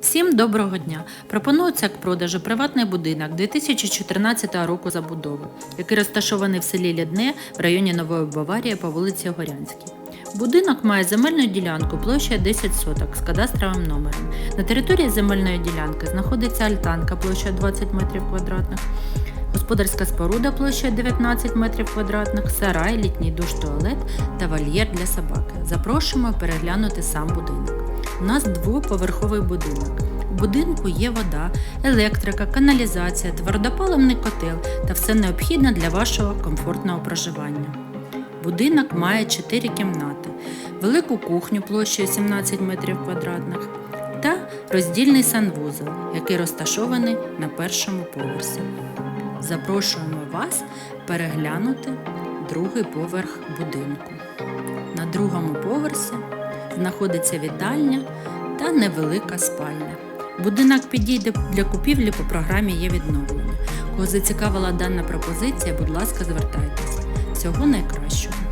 Всім доброго дня! Пропонується к продажу приватний будинок 2014 року забудови, який розташований в селі Лідне в районі Нової Баварії по вулиці Горянській. Будинок має земельну ділянку площею 10 соток з кадастровим номером. На території земельної ділянки знаходиться альтанка площею 20 метрів квадратних, господарська споруда площею 19 метрів квадратних, сарай, літній душ, туалет та вольєр для собаки. Запрошуємо переглянути сам будинок. У нас двоповерховий будинок. У будинку є вода, електрика, каналізація, твердопаливний котел та все необхідне для вашого комфортного проживання. Будинок має 4 кімнати, велику кухню площею 17 метрів квадратних та роздільний санвузол, який розташований на першому поверсі. Запрошуємо вас переглянути другий поверх будинку. На другому поверсі знаходиться вітальня та невелика спальня. Будинок підійде для купівлі по програмі є відновлення. Кого зацікавила дана пропозиція, будь ласка, звертайтеся. Всього найкращого.